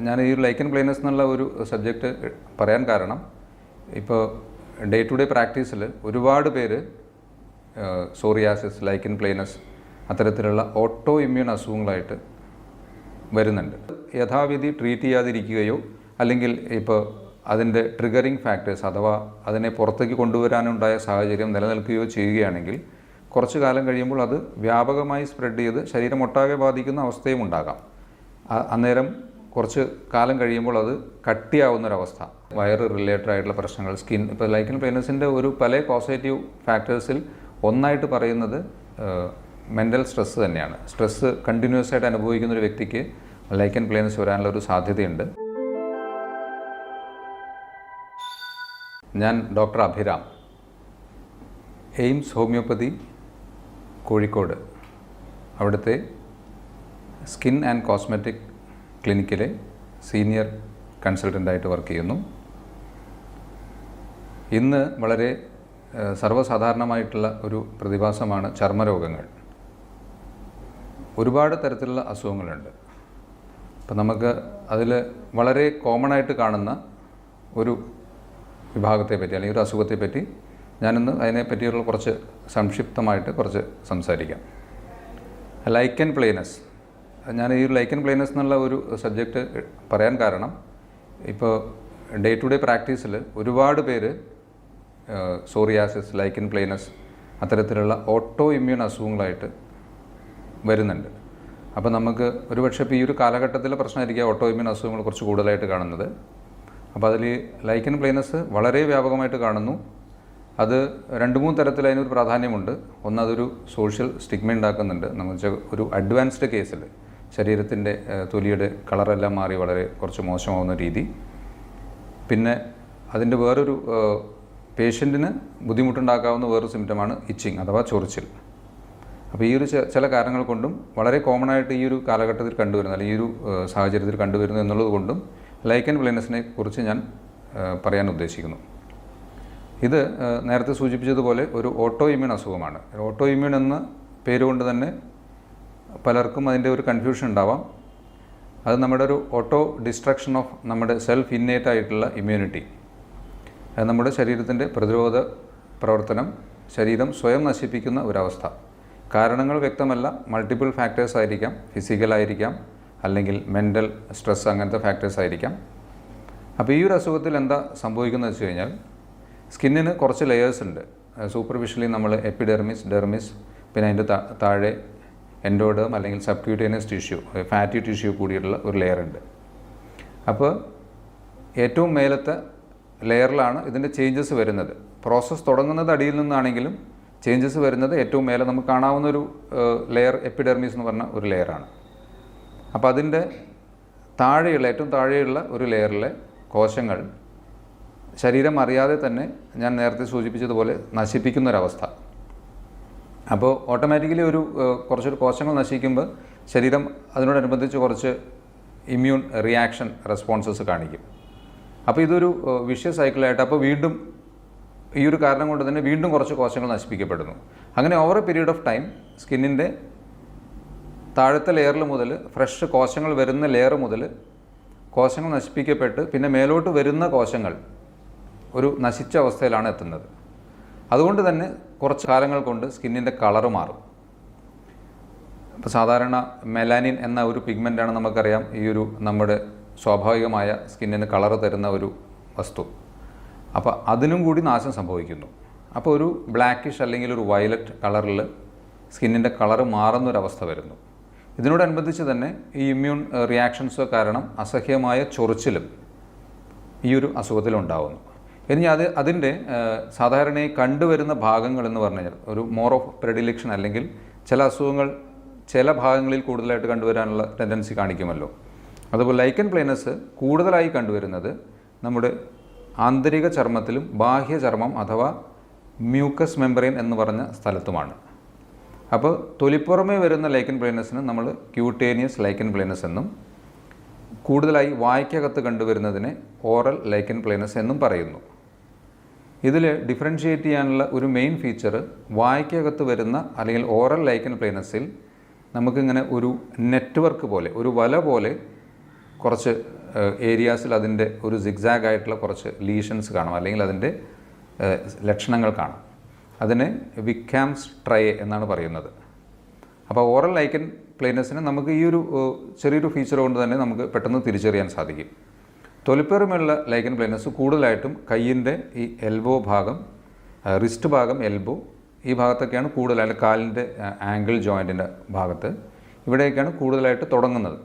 ഞാൻ ഈ ലൈക്കൻ പ്ലെയിനസ് എന്നുള്ള ഒരു സബ്ജക്റ്റ് പറയാൻ കാരണം ഇപ്പോൾ ഡേ ടു ഡേ പ്രാക്ടീസിൽ ഒരുപാട് പേര് സോറിയാസിസ് ലൈക്കൻ പ്ലെയിനസ് അത്തരത്തിലുള്ള ഓട്ടോ ഇമ്മ്യൂൺ അസുഖങ്ങളായിട്ട് വരുന്നുണ്ട്. യഥാവിധി ട്രീറ്റ് ചെയ്യാതിരിക്കുകയോ അല്ലെങ്കിൽ ഇപ്പോൾ അതിന്റെ ട്രിഗറിങ് ഫാക്ടേഴ്സ് അഥവാ അതിനെ പുറത്തേക്ക് കൊണ്ടുവരാനുണ്ടായ സാഹചര്യം നിലനിൽക്കുകയോ ചെയ്യുകയാണെങ്കിൽ കുറച്ചു കാലം കഴിയുമ്പോൾ അത് വ്യാപകമായി സ്പ്രെഡ് ചെയ്ത് ശരീരം ഒട്ടാകെ ബാധിക്കുന്ന അവസ്ഥയും ഉണ്ടാകാം. അന്നേരം കുറച്ച് കാലം കഴിയുമ്പോൾ അത് കട്ടിയാവുന്ന കട്ടിയാവുന്നൊരവസ്ഥ. വയറ് റിലേറ്റഡ് ആയിട്ടുള്ള പ്രശ്നങ്ങൾ സ്കിൻ ഇപ്പോൾ ലൈക്കൻ പ്ലെയിനസിന്റെ ഒരു പല കോസേറ്റീവ് ഫാക്ടേഴ്സിൽ ഒന്നായിട്ട് പറയുന്നത് മെന്റൽ സ്ട്രെസ്സ് തന്നെയാണ്. സ്ട്രെസ്സ് കണ്ടിന്യൂസ് ആയിട്ട് അനുഭവിക്കുന്ന ഒരു വ്യക്തിക്ക് ലൈക്കൻ പ്ലെയിനസ് വരാനുള്ള ഒരു സാധ്യതയുണ്ട്. ഞാൻ doctor Abhiram. AIIMS homeopathy Kozhikode. അവിടുത്തെ സ്കിൻ ആൻഡ് കോസ്മെറ്റിക് ക്ലിനിക്കിലെ സീനിയർ കൺസൾട്ടന്റായിട്ട് വർക്ക് ചെയ്യുന്നു. ഇന്ന് വളരെ സർവസാധാരണമായിട്ടുള്ള ഒരു പ്രതിഭാസമാണ് ചർമ്മരോഗങ്ങൾ. ഒരുപാട് തരത്തിലുള്ള അസുഖങ്ങളുണ്ട്. അപ്പം നമുക്ക് അതിൽ വളരെ കോമൺ ആയിട്ട് കാണുന്ന ഒരു വിഭാഗത്തെ പറ്റി അല്ലെങ്കിൽ ഒരു അസുഖത്തെ പറ്റി ഞാനിന്ന് അതിനെ പറ്റിയുള്ള കുറച്ച് സംക്ഷിപ്തമായിട്ട് കുറച്ച് സംസാരിക്കാം. Lichen planus. ഞാൻ ഈ ലൈക്കൻ പ്ലെയിനസ് എന്നുള്ള ഒരു സബ്ജക്റ്റ് പറയാൻ കാരണം ഇപ്പോൾ ഡേ ടു ഡേ പ്രാക്ടീസിൽ ഒരുപാട് പേര് സോറിയാസിസ് ലൈക്കൻ പ്ലെയിനസ് അത്തരത്തിലുള്ള ഓട്ടോ ഇമ്മ്യൂൺ അസുഖങ്ങളായിട്ട് വരുന്നുണ്ട്. അപ്പോൾ നമുക്ക് ഒരുപക്ഷെ ഇപ്പോൾ ഈ ഒരു കാലഘട്ടത്തിലെ പ്രശ്നമായിരിക്കും ഓട്ടോ ഇമ്മ്യൂൺ അസുഖങ്ങൾ കുറച്ച് കൂടുതലായിട്ട് കാണുന്നത്. അപ്പോൾ അതിൽ ലൈക്കൻ പ്ലെയിനസ് വളരെ വ്യാപകമായിട്ട് കാണുന്നു. അത് രണ്ട് മൂന്ന് തരത്തിൽ അതിനൊരു പ്രാധാന്യമുണ്ട്. ഒന്ന് അതൊരു സോഷ്യൽ സ്റ്റിഗ്മ ഉണ്ടാക്കുന്നുണ്ട്. നമ്മൾ ഒരു അഡ്വാൻസ്ഡ് കേസിൽ ശരീരത്തിന്റെ തൊലിയുടെ കളറെല്ലാം മാറി വളരെ കുറച്ച് മോശമാവുന്ന രീതി. പിന്നെ അതിന്റെ വേറൊരു പേഷ്യന്റിന് ബുദ്ധിമുട്ടുണ്ടാക്കാവുന്ന വേറൊരു സിംറ്റമാണ് ഇച്ചിങ് അഥവാ ചൊറിച്ചിൽ. അപ്പോൾ ഈ ഒരു ചില കാരണങ്ങൾ കൊണ്ടും വളരെ കോമൺ ആയിട്ട് ഈ ഒരു കാലഘട്ടത്തിൽ കണ്ടുവരുന്നത് അല്ലെങ്കിൽ ഈ ഒരു സാഹചര്യത്തിൽ കണ്ടുവരുന്നു എന്നുള്ളത് കൊണ്ടും ലൈക്കൻ പ്ലെയിനസിനെ കുറിച്ച് ഞാൻ പറയാൻ ഉദ്ദേശിക്കുന്നു. ഇത് നേരത്തെ സൂചിപ്പിച്ചതുപോലെ ഒരു ഓട്ടോ ഇമ്മ്യൂൺ അസുഖമാണ്. ഓട്ടോ ഇമ്മ്യൂൺ എന്ന പേരുകൊണ്ട് തന്നെ പലർക്കും അതിന്റെ ഒരു കൺഫ്യൂഷൻ ഉണ്ടാവാം. അത് നമ്മുടെ ഒരു ഓട്ടോ ഡിസ്ട്രക്ഷൻ ഓഫ് നമ്മുടെ സെൽഫ് ഇന്നേറ്റ് ആയിട്ടുള്ള ഇമ്മ്യൂണിറ്റി അത് നമ്മുടെ ശരീരത്തിന്റെ പ്രതിരോധ പ്രവർത്തനം ശരീരം സ്വയം നശിപ്പിക്കുന്ന ഒരവസ്ഥ. കാരണങ്ങൾ വ്യക്തമല്ല. മൾട്ടിപ്പിൾ ഫാക്ടേഴ്സ് ആയിരിക്കാം. ഫിസിക്കലായിരിക്കാം അല്ലെങ്കിൽ മെന്റൽ സ്ട്രെസ് അങ്ങനത്തെ ഫാക്ടേഴ്സ് ആയിരിക്കാം. അപ്പോൾ ഈ ഒരു അസുഖത്തിൽ എന്താ സംഭവിക്കുന്നത് വെച്ച് കഴിഞ്ഞാൽ സ്കിന്നിന് കുറച്ച് ലെയേഴ്സ് ഉണ്ട്. സൂപ്പർഫിഷ്യലി നമ്മൾ എപ്പിഡെർമിസ് ഡെർമിസ് പിന്നെ അതിന്റെ താഴെ എൻഡോഡേം അല്ലെങ്കിൽ സബ്ക്യൂട്ടേനിയസ് ടിഷ്യൂ ഫാറ്റി ടിഷ്യൂ കൂടിയിട്ടുള്ള ഒരു ലെയർ ഉണ്ട്. അപ്പോൾ ഏറ്റവും മേലത്തെ ലെയറിലാണ് ഇതിന്റെ ചേഞ്ചസ് വരുന്നത്. പ്രോസസ്സ് തുടങ്ങുന്നത് അടിയിൽ നിന്നാണെങ്കിലും ചേഞ്ചസ് വരുന്നത് ഏറ്റവും മേലെ നമുക്ക് കാണാവുന്ന ഒരു ലെയർ എപ്പിഡെർമീസ് എന്ന് പറഞ്ഞ ഒരു ലെയറാണ് അപ്പോൾ അതിന്റെ താഴെയുള്ള ഏറ്റവും താഴെയുള്ള ഒരു ലെയറിലെ കോശങ്ങൾ ശരീരം അറിയാതെ തന്നെ ഞാൻ നേരത്തെ സൂചിപ്പിച്ചതുപോലെ നശിപ്പിക്കുന്ന ഒരവസ്ഥ അപ്പോൾ ഓട്ടോമാറ്റിക്കലി ഒരു കുറച്ചൊരു കോശങ്ങൾ നശിക്കുമ്പോൾ ശരീരം അതിനോടനുബന്ധിച്ച് കുറച്ച് ഇമ്മ്യൂൺ റിയാക്ഷൻ റെസ്പോൺസസ് കാണിക്കും. അപ്പോൾ ഇതൊരു വിഷ്യ സൈക്കിളായിട്ട് അപ്പോൾ വീണ്ടും ഈ ഒരു കാരണം കൊണ്ട് തന്നെ വീണ്ടും കുറച്ച് കോശങ്ങൾ നശിപ്പിക്കപ്പെടുന്നു. അങ്ങനെ over a period of time സ്കിന്നിന്റെ താഴത്തെ ലെയറിൽ മുതൽ ഫ്രഷ് കോശങ്ങൾ വരുന്ന ലെയർ മുതൽ കോശങ്ങൾ നശിപ്പിക്കപ്പെട്ട് പിന്നെ മേലോട്ട് വരുന്ന കോശങ്ങൾ ഒരു നശിച്ച അവസ്ഥയിലാണ് എത്തുന്നത്. അതുകൊണ്ട് തന്നെ കുറച്ച് കാലങ്ങൾ കൊണ്ട് സ്കിന്നിന്റെ കളർ മാറും. ഇപ്പോൾ സാധാരണ മെലാനിൻ എന്ന ഒരു പിഗ്മെന്റാണ് നമുക്കറിയാം. ഈ ഒരു നമ്മുടെ സ്വാഭാവികമായ സ്കിന്നിന് കളർ തരുന്ന ഒരു വസ്തു. അപ്പോൾ അതിനും കൂടി നാശം സംഭവിക്കുന്നു. അപ്പോൾ ഒരു ബ്ലാക്കിഷ് അല്ലെങ്കിൽ ഒരു വയലറ്റ് കളറിൽ സ്കിന്നിന്റെ കളറ് മാറുന്നൊരവസ്ഥ വരുന്നു. ഇതിനോടനുബന്ധിച്ച് തന്നെ ഈ ഇമ്മ്യൂൺ റിയാക്ഷൻസ് കാരണം അസഹ്യമായ ചൊറിച്ചിലും ഈ ഒരു അസുഖത്തിലുണ്ടാവുന്നു. ഇനി അത് അതിന്റെ സാധാരണയായി കണ്ടുവരുന്ന ഭാഗങ്ങൾ എന്ന് പറഞ്ഞു കഴിഞ്ഞാൽ ഒരു മോർ ഓഫ് പ്രെഡിലക്ഷൻ അല്ലെങ്കിൽ ചില അസുഖങ്ങൾ ചില ഭാഗങ്ങളിൽ കൂടുതലായിട്ട് കണ്ടുവരാനുള്ള ടെൻഡൻസി കാണിക്കുമല്ലോ. അതുപോലെ ലൈക്കൻ പ്ലെയിനസ് കൂടുതലായി കണ്ടുവരുന്നത് നമ്മുടെ ആന്തരിക ചർമ്മത്തിലും ബാഹ്യ ചർമ്മം അഥവാ മ്യൂക്കസ് മെമ്പറൈൻ എന്ന് പറഞ്ഞ സ്ഥലത്തുമാണ്. അപ്പോൾ തൊലിപ്പുറമേ വരുന്ന ലൈക്കൻ പ്ലെയിനസിന് നമ്മൾ ക്യൂട്ടേനിയസ് ലൈക്കൻ പ്ലെയിനസ് എന്നും കൂടുതലായി വായ്ക്കകത്ത് കണ്ടുവരുന്നതിനെ ഓറൽ ലൈക്കൻ പ്ലെയിനസ് എന്നും പറയുന്നു. ഇതിൽ ഡിഫറൻഷിയേറ്റ് ചെയ്യാനുള്ള ഒരു മെയിൻ ഫീച്ചർ വായ്ക്കകത്ത് വരുന്ന അല്ലെങ്കിൽ ഓറൽ ലൈക്കൻ പ്ലെയിനസിൽ നമുക്കിങ്ങനെ ഒരു നെറ്റ്വർക്ക് പോലെ ഒരു വല പോലെ കുറച്ച് ഏരിയാസിൽ അതിന്റെ ഒരു സിഗ്സാഗ് ആയിട്ടുള്ള കുറച്ച് ലീഷൻസ് കാണാം. അല്ലെങ്കിൽ അതിന്റെ ലക്ഷണങ്ങൾ കാണാം. അതിന് വിക്കാംസ് ട്രൈ എന്നാണ് പറയുന്നത്. അപ്പോൾ ഓറൽ ലൈക്കൻ പ്ലേനസിന് നമുക്ക് ഈ ഒരു ചെറിയൊരു ഫീച്ചർ കൊണ്ട് തന്നെ നമുക്ക് പെട്ടെന്ന് തിരിച്ചറിയാൻ സാധിക്കും. തൊലിപ്പുറമുള്ള ലൈക്കൻ പ്ലെയിനസ് കൂടുതലായിട്ടും കയ്യിന്റെ ഈ എൽബോ ഭാഗം റിസ്റ്റ് ഭാഗം എൽബോ ഈ ഭാഗത്തൊക്കെയാണ് കൂടുതലായിട്ട് കാലിന്റെ ആംഗിൾ ജോയിന്റിന്റെ ഭാഗത്ത്. ഇവിടെയൊക്കെയാണ് കൂടുതലായിട്ട് തുടങ്ങുന്നത്.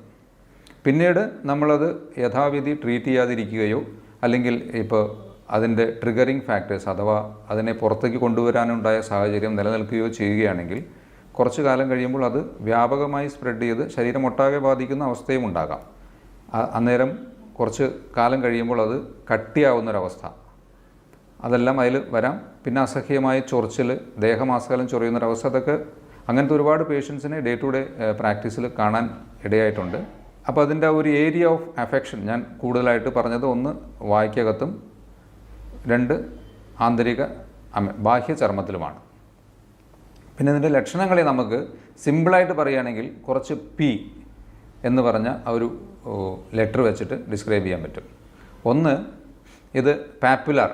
പിന്നീട് നമ്മളത് യഥാവിധി ട്രീറ്റ് ചെയ്യാതിരിക്കുകയോ അല്ലെങ്കിൽ ഇപ്പോൾ അതിന്റെ ട്രിഗറിങ് ഫാക്ടേഴ്സ് അഥവാ അതിനെ പുറത്തേക്ക് കൊണ്ടുവരാനുണ്ടായ സാഹചര്യം നിലനിൽക്കുകയോ ചെയ്യുകയാണെങ്കിൽ കുറച്ചു കാലം കഴിയുമ്പോൾ അത് വ്യാപകമായി സ്പ്രെഡ് ചെയ്ത് ശരീരം ഒട്ടാകെ ബാധിക്കുന്ന അവസ്ഥയും ഉണ്ടാകാം. അന്നേരം കുറച്ച് കാലം കഴിയുമ്പോൾ അത് കട്ടിയാവുന്നൊരവസ്ഥ. അതെല്ലാം അതിൽ വരാം. പിന്നെ അസഹ്യമായ ചൊറിച്ചിൽ ദേഹമാസകലം ചൊറിയുന്നൊരവസ്ഥ അതൊക്കെ അങ്ങനത്തെ ഒരുപാട് പേഷ്യൻസിനെ ഡേ ടു ഡേ പ്രാക്ടീസിൽ കാണാൻ ഇടയായിട്ടുണ്ട്. അപ്പോൾ അതിന്റെ ഒരു ഏരിയ ഓഫ് അഫെക്ഷൻ ഞാൻ കൂടുതലായിട്ട് പറഞ്ഞത് ഒന്ന് വായ്ക്കകത്തും രണ്ട് ആന്തരിക ബാഹ്യ ചർമ്മത്തിലുമാണ്. പിന്നെ ഇതിന്റെ ലക്ഷണങ്ങളെ നമുക്ക് സിമ്പിളായിട്ട് പറയുകയാണെങ്കിൽ കുറച്ച് പി എന്ന് പറഞ്ഞ ആ ഒരു ലെറ്റർ വെച്ചിട്ട് ഡിസ്ക്രൈബ് ചെയ്യാൻ പറ്റും. ഒന്ന് ഇത് പാപ്പുലർ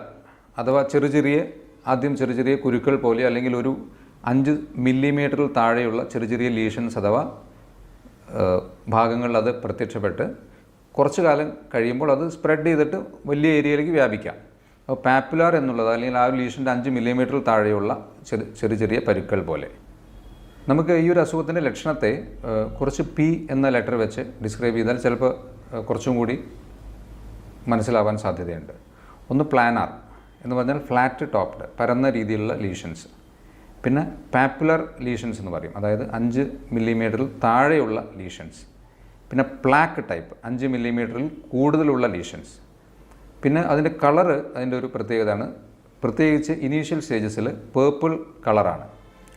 അഥവാ ചെറിയ ചെറിയ ആദ്യം ചെറിയ ചെറിയ കുരുക്കൾ പോലെ അല്ലെങ്കിൽ ഒരു അഞ്ച് മില്ലിമീറ്ററിൽ താഴെയുള്ള ചെറിയ ചെറിയ ലീഷൻസ് അഥവാ ഭാഗങ്ങളിൽ അത് പ്രത്യക്ഷപ്പെട്ട് കുറച്ച് കാലം കഴിയുമ്പോൾ അത് സ്പ്രെഡ് ചെയ്തിട്ട് വലിയ ഏരിയയിലേക്ക് വ്യാപിക്കാം. അപ്പോൾ പാപ്പുലാർ എന്നുള്ളത് അല്ലെങ്കിൽ ആ ലീഷന്റെ അഞ്ച് മില്ലിമീറ്ററിൽ താഴെയുള്ള ചെറിയ ചെറിയ പരുക്കൾ പോലെ. നമുക്ക് ഈ ഒരു അസുഖത്തിന്റെ ലക്ഷണത്തെ കുറച്ച് പി എന്ന ലെറ്റർ വെച്ച് ഡിസ്ക്രൈബ് ചെയ്താൽ ചിലപ്പോൾ കുറച്ചും കൂടി മനസ്സിലാവാൻ സാധ്യതയുണ്ട്. ഒന്ന് പ്ലാനാർ എന്ന് പറഞ്ഞാൽ ഫ്ലാറ്റ് ടോപ്ഡ് പരന്ന രീതിയിലുള്ള ലീഷൻസ് പിന്നെ പാപ്പുലർ ലീഷൻസ് എന്ന് പറയും. അതായത് അഞ്ച് മില്ലിമീറ്ററിൽ താഴെയുള്ള ലീഷൻസ് പിന്നെ പ്ലാക്ക് ടൈപ്പ് അഞ്ച് മില്ലിമീറ്ററിൽ കൂടുതലുള്ള ലീഷൻസ് പിന്നെ അതിന്റെ കളറ് അതിന്റെ ഒരു പ്രത്യേകതയാണ്. പ്രത്യേകിച്ച് ഇനീഷ്യൽ സ്റ്റേജസിൽ പേർപ്പിൾ കളറാണ്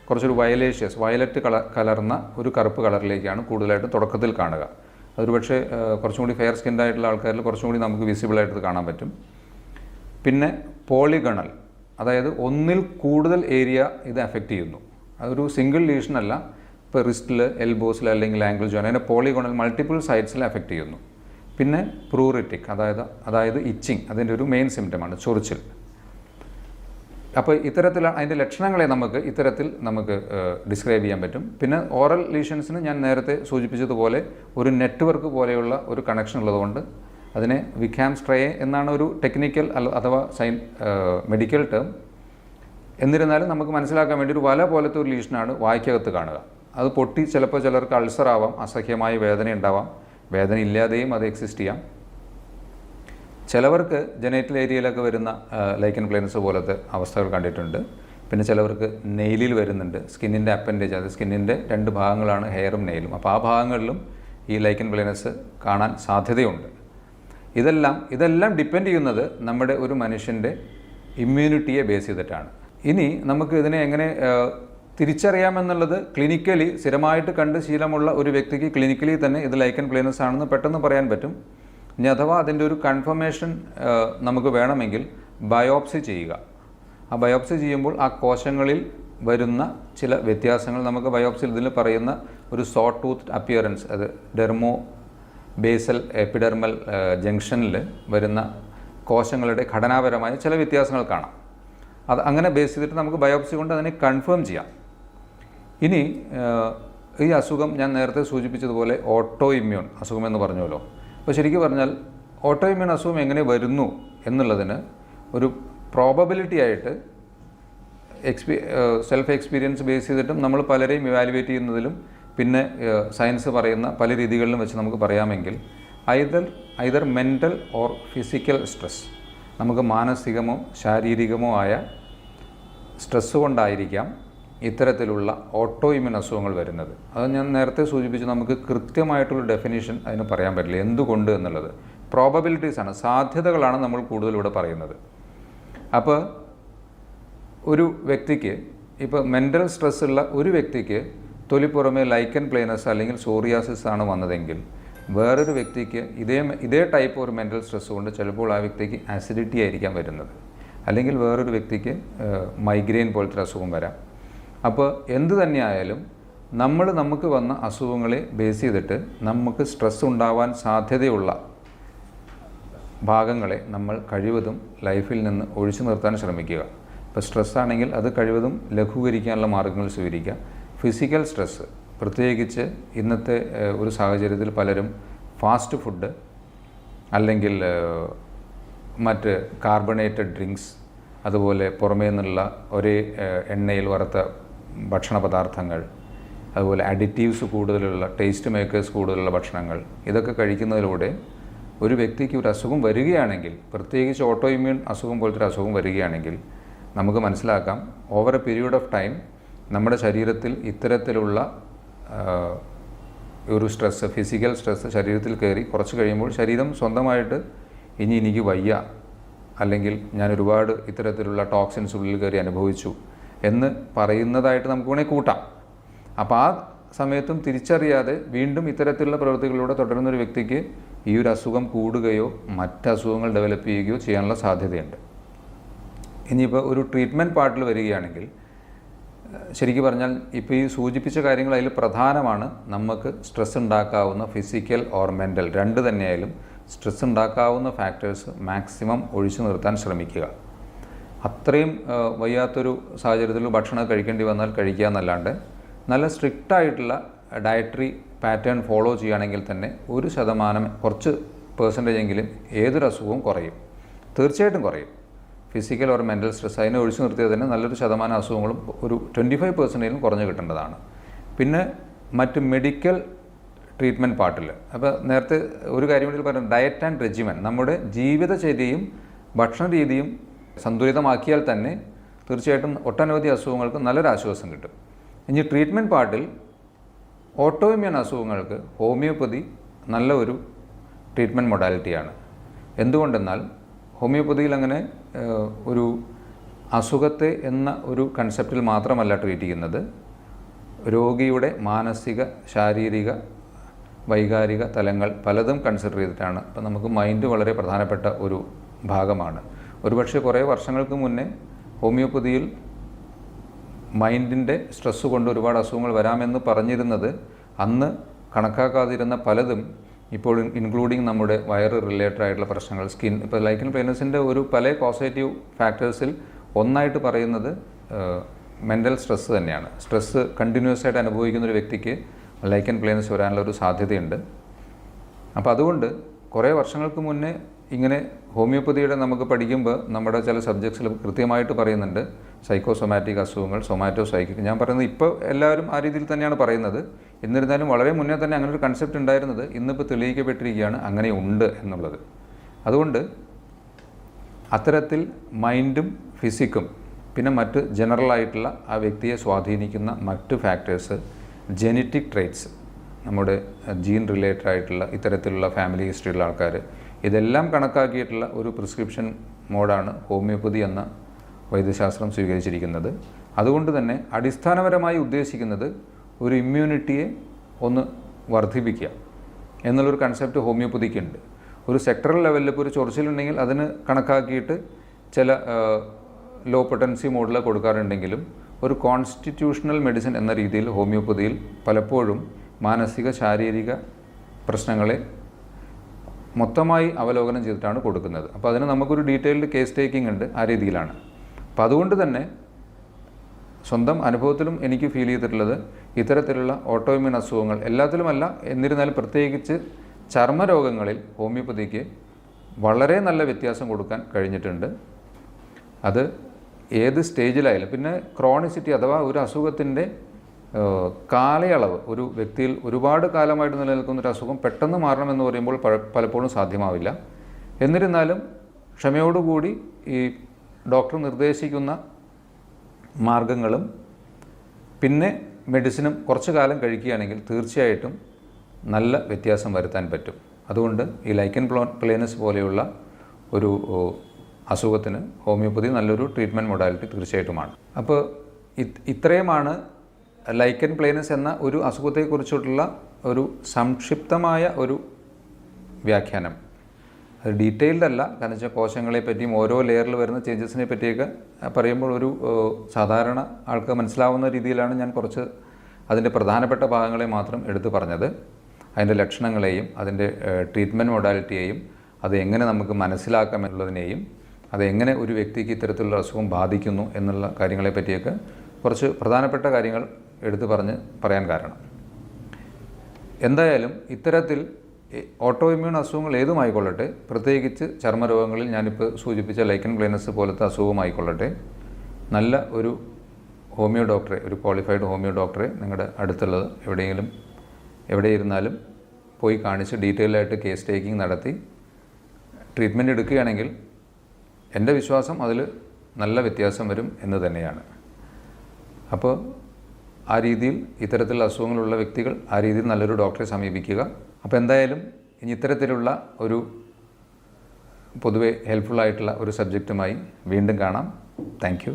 കുറച്ചൊരു വയലേഷ്യസ് വയലറ്റ് കള കലർന്ന ഒരു കറുപ്പ് കളറിലേക്കാണ് കൂടുതലായിട്ടും തുടക്കത്തിൽ കാണുക. അതൊരു പക്ഷേ കുറച്ചും കൂടി ഫെയർ സ്കിൻഡ് ആയിട്ടുള്ള ആൾക്കാരിൽ കുറച്ചും കൂടി നമുക്ക് വിസിബിളായിട്ട് കാണാൻ പറ്റും. പിന്നെ പോളിഗണൽ അതായത് ഒന്നിൽ കൂടുതൽ ഏരിയ ഇത് അഫക്റ്റ് ചെയ്യുന്നു. അതൊരു സിംഗിൾ ലീഷൻ അല്ല. ഇപ്പോൾ റിസ്റ്റിൽ എൽബോസിൽ അല്ലെങ്കിൽ ആംഗിൾ ജോയിൻ അതിന്റെ പോളിഗണൽ മൾട്ടിപ്പിൾ സൈറ്റ്സിൽ അഫക്റ്റ് ചെയ്യുന്നു. പിന്നെ പ്രൂറിറ്റിക് അതായത് അതായത് ഇച്ചിങ് അതിന്റെ ഒരു മെയിൻ സിംറ്റമാണ് ചൊറിച്ചിൽ. അപ്പോൾ ഇത്തരത്തിൽ അതിന്റെ ലക്ഷണങ്ങളെ നമുക്ക് ഇത്തരത്തിൽ നമുക്ക് ഡിസ്ക്രൈബ് ചെയ്യാൻ പറ്റും. പിന്നെ ഓറൽ ലീഷൻസിന് ഞാൻ നേരത്തെ സൂചിപ്പിച്ചതുപോലെ ഒരു നെറ്റ്വർക്ക് പോലെയുള്ള ഒരു കണക്ഷൻ ഉള്ളതുകൊണ്ട് അതിനെ വിഖാം സ്ട്രേ എന്നാണ് ഒരു ടെക്നിക്കൽ അഥവാ സൈൻ മെഡിക്കൽ ടേം എന്നിരുന്നാലും നമുക്ക് മനസ്സിലാക്കാൻ വേണ്ടി ഒരു വല പോലത്തെ ഒരു ലീഷനാണ് വായ്ക്കകത്ത് കാണുക. അത് പൊട്ടി ചിലപ്പോൾ ചിലർക്ക് അൾസർ ആവാം അസഹ്യമായ വേദന ഉണ്ടാവാം വേദന ഇല്ലാതെയും അത് എക്സിസ്റ്റ് ചെയ്യാം. ചിലവർക്ക് ജനേറ്റൽ ഏരിയയിലൊക്കെ വരുന്ന ലൈക്കൻ പ്ലെയിൻസ് പോലത്തെ അവസ്ഥകൾ കണ്ടിട്ടുണ്ട്. പിന്നെ ചിലവർക്ക് നെയിലിൽ വരുന്നുണ്ട്. സ്കിന്നിന്റെ അപ്പൻഡേജ് അത് സ്കിന്നിന്റെ രണ്ട് ഭാഗങ്ങളാണ് ഹെയറും നെയിലും അപ്പോൾ ആ ഭാഗങ്ങളിലും ഈ ലൈക്കൻ പ്ലെയിനസ് കാണാൻ സാധ്യതയുണ്ട്. ഇതെല്ലാം ഇതെല്ലാം ഡിപ്പെൻഡ് ചെയ്യുന്നത് നമ്മുടെ ഒരു മനുഷ്യന്റെ ഇമ്മ്യൂണിറ്റിയെ ബേസ് ചെയ്തിട്ടാണ്. ഇനി നമുക്ക് ഇതിനെ എങ്ങനെ തിരിച്ചറിയാമെന്നുള്ളത് ക്ലിനിക്കലി സ്ഥിരമായിട്ട് കണ്ട് ശീലമുള്ള ഒരു വ്യക്തിക്ക് ക്ലിനിക്കലി തന്നെ ഇത് ലൈക്കൻ പ്ലെയിനസ് ആണെന്ന് പെട്ടെന്ന് പറയാൻ പറ്റും. ഇനി അഥവാ അതിന്റെ ഒരു കൺഫർമേഷൻ നമുക്ക് വേണമെങ്കിൽ ബയോപ്സി ചെയ്യുക. ആ ബയോപ്സി ചെയ്യുമ്പോൾ ആ കോശങ്ങളിൽ വരുന്ന ചില വ്യത്യാസങ്ങൾ നമുക്ക് ബയോപ്സിയിൽ ഇതിൽ പറയുന്ന ഒരു സോ ടൂത്ത് അപ്പിയറൻസ് അത് ഡെർമോ ബേസൽ എപ്പിഡെർമൽ ജംഗ്ഷനിൽ വരുന്ന കോശങ്ങളുടെ ഘടനാപരമായ ചില വ്യത്യാസങ്ങൾ കാണാം. അത് അങ്ങനെ ബേസ് ചെയ്തിട്ട് നമുക്ക് ബയോപ്സി കൊണ്ട് അതിനെ കൺഫേം ചെയ്യാം. ഇനി ഈ അസുഖം ഞാൻ നേരത്തെ സൂചിപ്പിച്ചതുപോലെ ഓട്ടോ ഇമ്മ്യൂൺ അസുഖമെന്ന് പറഞ്ഞല്ലോ അപ്പോൾ ശരിക്കും പറഞ്ഞാൽ ഓട്ടോ ഇമ്മ്യൂൺ അസുഖം എങ്ങനെ വരുന്നു എന്നുള്ളതിന് ഒരു പ്രോബബിലിറ്റി ആയിട്ട് എക്സ്പീ സെൽഫ് എക്സ്പീരിയൻസ് ബേസ് ചെയ്തിട്ടും നമ്മൾ പലരെയും ഇവാലുവേറ്റ് ചെയ്യുന്നതിലും പിന്നെ സയൻസ് പറയുന്ന പല രീതികളിലും വെച്ച് നമുക്ക് പറയാമെങ്കിൽ either either mental or physical stress നമുക്ക് മാനസികമോ ശാരീരികമോ ആയ സ്ട്രെസ് കൊണ്ടായിരിക്കാം ഇത്തരത്തിലുള്ള ഓട്ടോ ഇമ്യൂൺ അസുഖങ്ങൾ വരുന്നത്. അത് ഞാൻ നേരത്തെ സൂചിപ്പിച്ചു നമുക്ക് കൃത്യമായിട്ടുള്ള ഡെഫിനേഷൻ അതിന് പറയാൻ പറ്റില്ല. എന്തുകൊണ്ട് എന്നുള്ളത്. പ്രോബബിലിറ്റീസ് ആണ് സാധ്യതകളാണ് നമ്മൾ കൂടുതൽ ഇവിടെ പറയുന്നത്. അപ്പോൾ ഒരു വ്യക്തിക്ക് ഇപ്പോൾ മെന്റൽ സ്ട്രെസ് ഉള്ള ഒരു വ്യക്തിക്ക് തൊലിപ്പുറമെ ലൈക്കൻ പ്ലെയിനസ് അല്ലെങ്കിൽ സോറിയാസിസ് ആണ് വന്നതെങ്കിൽ വേറൊരു വ്യക്തിക്ക് ഇതേ ഇതേ ടൈപ്പ് ഒരു മെന്റൽ സ്ട്രെസ് കൊണ്ട് ചിലപ്പോൾ ആ വ്യക്തിക്ക് ആസിഡിറ്റി ആയിരിക്കാം വരുന്നത്. അല്ലെങ്കിൽ വേറൊരു വ്യക്തിക്ക് മൈഗ്രെയിൻ പോലത്തെ അസുഖം വരാം. അപ്പോൾ എന്ത് തന്നെയായാലും നമ്മൾ നമുക്ക് വന്ന അസുഖങ്ങളെ ബേസ് ചെയ്തിട്ട് നമുക്ക് സ്ട്രെസ് ഉണ്ടാവാൻ സാധ്യതയുള്ള ഭാഗങ്ങളെ നമ്മൾ കഴിവതും ലൈഫിൽ നിന്ന് ഒഴിച്ചു നിർത്താൻ ശ്രമിക്കുക. ഇപ്പോൾ സ്ട്രെസ് ആണെങ്കിൽ അത് കഴിവതും ലഘൂകരിക്കാനുള്ള മാർഗങ്ങൾ സ്വീകരിക്കുക. ഫിസിക്കൽ സ്ട്രെസ്സ് പ്രത്യേകിച്ച് ഇന്നത്തെ ഒരു സാഹചര്യത്തിൽ പലരും ഫാസ്റ്റ് ഫുഡ് അല്ലെങ്കിൽ മറ്റ് കാർബണേറ്റഡ് ഡ്രിങ്ക്സ് അതുപോലെ പുറമേ നിന്നുള്ള ഒരേ എണ്ണയിൽ വറുത്ത ഭക്ഷണ പദാർത്ഥങ്ങൾ അതുപോലെ അഡിറ്റീവ്സ് കൂടുതലുള്ള ടേസ്റ്റ് മേക്കേഴ്സ് കൂടുതലുള്ള ഭക്ഷണങ്ങൾ ഇതൊക്കെ കഴിക്കുന്നതിലൂടെ ഒരു വ്യക്തിക്ക് ഒരു അസുഖം വരികയാണെങ്കിൽ പ്രത്യേകിച്ച് ഓട്ടോ ഇമ്മ്യൂൺ അസുഖം പോലത്തെ ഒരു അസുഖം വരികയാണെങ്കിൽ നമുക്ക് മനസ്സിലാക്കാം over a period of time നമ്മുടെ ശരീരത്തിൽ ഇത്തരത്തിലുള്ള ഒരു സ്ട്രെസ്സ് ഫിസിക്കൽ സ്ട്രെസ്സ് ശരീരത്തിൽ കയറി കുറച്ച് കഴിയുമ്പോൾ ശരീരം സ്വന്തമായിട്ട് ഇനി എനിക്ക് വയ്യ അല്ലെങ്കിൽ ഞാൻ ഒരുപാട് ഇത്തരത്തിലുള്ള ടോക്സിൻസ് ഉള്ളിൽ കയറി അനുഭവിച്ചു എന്ന് പറയുന്നതായിട്ട് നമുക്ക് വേണമെങ്കിൽ കൂട്ടാം. അപ്പോൾ ആ സമയത്തും തിരിച്ചറിയാതെ വീണ്ടും ഇത്തരത്തിലുള്ള പ്രവൃത്തികളിലൂടെ തുടരുന്ന ഒരു വ്യക്തിക്ക് ഈ ഒരു അസുഖം കൂടുകയോ മറ്റ് അസുഖങ്ങൾ ഡെവലപ്പ് ചെയ്യുകയോ ചെയ്യാനുള്ള സാധ്യതയുണ്ട്. ഇനിയിപ്പോൾ ഒരു ട്രീറ്റ്മെന്റ് പാർട്ടിൽ വരികയാണെങ്കിൽ ശരിക്കും പറഞ്ഞാൽ ഇപ്പോൾ ഈ സൂചിപ്പിച്ച കാര്യങ്ങൾ അതിൽ പ്രധാനമാണ്. നമുക്ക് സ്ട്രെസ് ഉണ്ടാക്കാവുന്ന ഫിസിക്കൽ ഓർ മെന്റൽ രണ്ട് തന്നെയായാലും സ്ട്രെസ് ഉണ്ടാക്കാവുന്ന ഫാക്ടേഴ്സ് മാക്സിമം ഒഴിച്ചു നിർത്താൻ ശ്രമിക്കുക. അത്രയും വയ്യാത്തൊരു സാഹചര്യത്തിൽ ഭക്ഷണം കഴിക്കേണ്ടി വന്നാൽ കഴിക്കുക എന്നല്ലാണ്ട് നല്ല സ്ട്രിക്റ്റ് ആയിട്ടുള്ള ഡയറ്ററി പാറ്റേൺ ഫോളോ ചെയ്യുകയാണെങ്കിൽ തന്നെ ഒരു ശതമാനം കുറച്ച് പേഴ്സന്റേജ് എങ്കിലും ഏതൊരു അസുഖവും കുറയും. തീർച്ചയായിട്ടും കുറയും. ഫിസിക്കൽ ഓർ മെന്റൽ സ്ട്രെസ് അതിനെ ഒഴിച്ചു നിർത്തിയാൽ തന്നെ നല്ലൊരു ശതമാനം അസുഖങ്ങളും ഒരു ട്വന്റി ഫൈവ് പെർസെന്റേജിലും കുറഞ്ഞു കിട്ടേണ്ടതാണ്. പിന്നെ മറ്റ് മെഡിക്കൽ ട്രീറ്റ്മെന്റ് പാർട്ടിൽ അപ്പോൾ നേരത്തെ ഒരു കാര്യം കൂടി പറഞ്ഞു ഡയറ്റ് ആൻഡ് റെജിമൻ നമ്മുടെ ജീവിതചര്യയും ഭക്ഷണ രീതിയും സന്തുലിതമാക്കിയാൽ തന്നെ തീർച്ചയായിട്ടും ഒട്ടനവധി അസുഖങ്ങൾക്ക് നല്ലൊരു ആശ്വാസം കിട്ടും. ഇനി ട്രീറ്റ്മെന്റ് പാർട്ടിൽ ഓട്ടോ ഇമ്മ്യൂൺ അസുഖങ്ങൾക്ക് ഹോമിയോപ്പതി നല്ല ഒരു ട്രീറ്റ്മെന്റ് മൊഡാലിറ്റിയാണ്. എന്തുകൊണ്ടെന്നാൽ ഹോമിയോപ്പതിയിൽ അങ്ങനെ ഒരു അസുഖത്തെ എന്ന ഒരു കൺസെപ്റ്റിൽ മാത്രമല്ല ട്രീറ്റ് ചെയ്യുന്നത്. രോഗിയുടെ മാനസിക ശാരീരിക വൈകാരിക തലങ്ങൾ പലതും കൺസിഡർ ചെയ്തിട്ടാണ്. ഇപ്പം നമുക്ക് മൈൻഡ് വളരെ പ്രധാനപ്പെട്ട ഒരു ഭാഗമാണ്. ഒരുപക്ഷെ കുറേ വർഷങ്ങൾക്ക് മുന്നേ ഹോമിയോപ്പതിയിൽ മൈൻഡിന്റെ സ്ട്രെസ്സ് കൊണ്ട് ഒരുപാട് അസുഖങ്ങൾ വരാമെന്ന് പറഞ്ഞിരുന്നത് അന്ന് കണക്കാക്കാതിരുന്ന പലതും ഇപ്പോൾ ഇൻക്ലൂഡിങ് നമ്മുടെ വയറ് റിലേറ്റഡ് ആയിട്ടുള്ള പ്രശ്നങ്ങൾ സ്കിൻ ഇപ്പോൾ ലൈക്കൻ പ്ലേനസിന്റെ ഒരു പല പോസിറ്റീവ് ഫാക്ടേഴ്സിൽ ഒന്നായിട്ട് പറയുന്നത് മെന്റൽ സ്ട്രെസ്സ് തന്നെയാണ്. സ്ട്രെസ്സ് കണ്ടിന്യൂസ് ആയിട്ട് അനുഭവിക്കുന്ന ഒരു വ്യക്തിക്ക് ലൈക്കൻ പ്ലേനസ് വരാനുള്ള ഒരു സാധ്യതയുണ്ട്. അപ്പോൾ അതുകൊണ്ട് കുറേ വർഷങ്ങൾക്ക് മുന്നേ ഇങ്ങനെ ഹോമിയോപ്പതിയുടെ നമുക്ക് പഠിക്കുമ്പോൾ നമ്മുടെ ചില സബ്ജക്ട്സിൽ കൃത്യമായിട്ട് പറയുന്നുണ്ട്. സൈക്കോസൊമാറ്റിക് അസുഖങ്ങൾ സൊമാറ്റോ സൈക്കിക് ഞാൻ പറയുന്നത് ഇപ്പോൾ എല്ലാവരും ആ രീതിയിൽ തന്നെയാണ് പറയുന്നത്. എന്നിരുന്നാലും വളരെ മുന്നേ തന്നെ അങ്ങനെ ഒരു കൺസെപ്റ്റ് ഉണ്ടായിരുന്നത് ഇന്നിപ്പോൾ തെളിയിക്കപ്പെട്ടിരിക്കുകയാണ് അങ്ങനെ ഉണ്ട് എന്നുള്ളത്. അതുകൊണ്ട് അത്തരത്തിൽ മൈൻഡും ഫിസിക്കും പിന്നെ മറ്റ് ജനറലായിട്ടുള്ള ആ വ്യക്തിയെ സ്വാധീനിക്കുന്ന മറ്റ് ഫാക്ടേഴ്സ് ജെനറ്റിക് ട്രേറ്റ്സ് നമ്മുടെ ജീൻ റിലേറ്റഡ് ആയിട്ടുള്ള ഇത്തരത്തിലുള്ള ഫാമിലി ഹിസ്റ്ററിയുള്ള ആൾക്കാർ ഇതെല്ലാം കണക്കാക്കിയിട്ടുള്ള ഒരു പ്രിസ്ക്രിപ്ഷൻ മോഡാണ് ഹോമിയോപ്പതി എന്ന വൈദ്യശാസ്ത്രം സ്വീകരിച്ചിരിക്കുന്നത്. അതുകൊണ്ട് തന്നെ അടിസ്ഥാനപരമായി ഉദ്ദേശിക്കുന്നത് ഒരു ഇമ്മ്യൂണിറ്റിയെ ഒന്ന് വർദ്ധിപ്പിക്കുക എന്നുള്ളൊരു കൺസെപ്റ്റ് ഹോമിയോപ്പതിക്കുണ്ട് ഒരു സെക്ടറൽ ലെവലിൽ ഇപ്പോൾ ഒരു ചൊറിച്ചിലുണ്ടെങ്കിൽ അതിന് കണക്കാക്കിയിട്ട് ചില ലോ പൊട്ടൻസി മോഡിൽ കൊടുക്കാറുണ്ടെങ്കിലും ഒരു കോൺസ്റ്റിറ്റ്യൂഷണൽ മെഡിസിൻ എന്ന രീതിയിൽ ഹോമിയോപ്പതിയിൽ പലപ്പോഴും മാനസിക ശാരീരിക പ്രശ്നങ്ങളെ മൊത്തമായി അവലോകനം ചെയ്തിട്ടാണ് കൊടുക്കുന്നത്. അപ്പോൾ അതിന് നമുക്കൊരു ഡീറ്റെയിൽഡ് കേസ് ടേക്കിംഗ് ഉണ്ട് ആ രീതിയിലാണ്. അപ്പം അതുകൊണ്ട് തന്നെ സ്വന്തം അനുഭവത്തിലും എനിക്ക് ഫീൽ ചെയ്തിട്ടുള്ളത് ഇത്തരത്തിലുള്ള ഓട്ടോയിമ്യൂൺ അസുഖങ്ങൾ എല്ലാത്തിലുമല്ല എന്നിരുന്നാലും പ്രത്യേകിച്ച് ചർമ്മരോഗങ്ങളിൽ ഹോമിയോപ്പതിക്ക് വളരെ നല്ല വ്യത്യാസം കൊടുക്കാൻ കഴിഞ്ഞിട്ടുണ്ട്. അത് ഏത് സ്റ്റേജിലായാലും പിന്നെ ക്രോണിസിറ്റി അഥവാ ഒരു അസുഖത്തിന്റെ കാലയളവ്. ഒരു വ്യക്തിയിൽ ഒരുപാട് കാലമായിട്ട് നിലനിൽക്കുന്ന ഒരു അസുഖം പെട്ടെന്ന് മാറണമെന്ന് പറയുമ്പോൾ പലപ്പോഴും സാധ്യമാവില്ല. എന്നിരുന്നാലും ക്ഷമയോടുകൂടി ഈ ഡോക്ടർ നിർദ്ദേശിക്കുന്ന മാർഗങ്ങളും പിന്നെ മെഡിസിനും കുറച്ചു കാലം കഴിക്കുകയാണെങ്കിൽ തീർച്ചയായിട്ടും നല്ല വ്യത്യാസം വരുത്താൻ പറ്റും. അതുകൊണ്ട് ഈ ലൈക്കൻ പ്ലോ പ്ലേനസ് പോലെയുള്ള ഒരു അസുഖത്തിന് ഹോമിയോപ്പതി നല്ലൊരു ട്രീറ്റ്മെന്റ് മൊഡാലിറ്റി തീർച്ചയായിട്ടുമാണ്. അപ്പോൾ ഇത് ഇത്രയുമാണ് ലൈക്കൻ പ്ലെയിനസ് എന്ന ഒരു അസുഖത്തെക്കുറിച്ചിട്ടുള്ള ഒരു സംക്ഷിപ്തമായ ഒരു വ്യാഖ്യാനം. അത് ഡീറ്റെയിൽഡ് അല്ല. കാരണം വെച്ചാൽ കോശങ്ങളെ പറ്റിയും ഓരോ ലെയറിൽ വരുന്ന ചേഞ്ചസിനെ പറ്റിയൊക്കെ പറയുമ്പോൾ ഒരു സാധാരണ ആൾക്ക് മനസ്സിലാവുന്ന രീതിയിലാണ് ഞാൻ കുറച്ച് അതിന്റെ പ്രധാനപ്പെട്ട ഭാഗങ്ങളെ മാത്രം എടുത്തു പറഞ്ഞത്. അതിന്റെ ലക്ഷണങ്ങളെയും അതിന്റെ ട്രീറ്റ്മെന്റ് മൊഡാലിറ്റിയെയും അത് എങ്ങനെ നമുക്ക് മനസ്സിലാക്കാം എന്നുള്ളതിനെയും അത് എങ്ങനെ ഒരു വ്യക്തിക്ക് ഇത്തരത്തിലുള്ള അസുഖം ബാധിക്കുന്നു എന്നുള്ള കാര്യങ്ങളെ പറ്റിയൊക്കെ കുറച്ച് പ്രധാനപ്പെട്ട കാര്യങ്ങൾ എടുത്തു പറഞ്ഞ് പറയാൻ കാരണം. എന്തായാലും ഇത്തരത്തിൽ ഓട്ടോ ഇമ്മ്യൂൺ അസുഖങ്ങൾ ഏതുമായിക്കൊള്ളട്ടെ പ്രത്യേകിച്ച് ചർമ്മരോഗങ്ങളിൽ ഞാനിപ്പോൾ സൂചിപ്പിച്ച ലൈക്കൻ ബ്ലൈനസ് പോലത്തെ അസുഖമായിക്കൊള്ളട്ടെ നല്ല ഒരു ഹോമിയോ ഡോക്ടറെ ഒരു ക്വാളിഫൈഡ് ഹോമിയോ ഡോക്ടറെ നിങ്ങളുടെ അടുത്തുള്ളത് എവിടെയെങ്കിലും എവിടെ ഇരുന്നാലും പോയി കാണിച്ച് ഡീറ്റെയിൽ ആയിട്ട് കേസ് ടേക്കിംഗ് നടത്തി ട്രീറ്റ്മെന്റ് എടുക്കുകയാണെങ്കിൽ എന്റെ വിശ്വാസം അതിൽ നല്ല വ്യത്യാസം വരും എന്ന് തന്നെയാണ്. അപ്പോൾ ആ രീതിയിൽ ഇത്തരത്തിലുള്ള അസുഖങ്ങളുള്ള വ്യക്തികൾ ആ രീതിയിൽ നല്ലൊരു ഡോക്ടറെ സമീപിക്കുക. അപ്പോൾ എന്തായാലും ഇനി ഇത്തരത്തിലുള്ള ഒരു പൊതുവെ ഹെൽപ്ഫുൾ ആയിട്ടുള്ള ഒരു സബ്ജക്റ്റുമായി വീണ്ടും കാണാം. താങ്ക്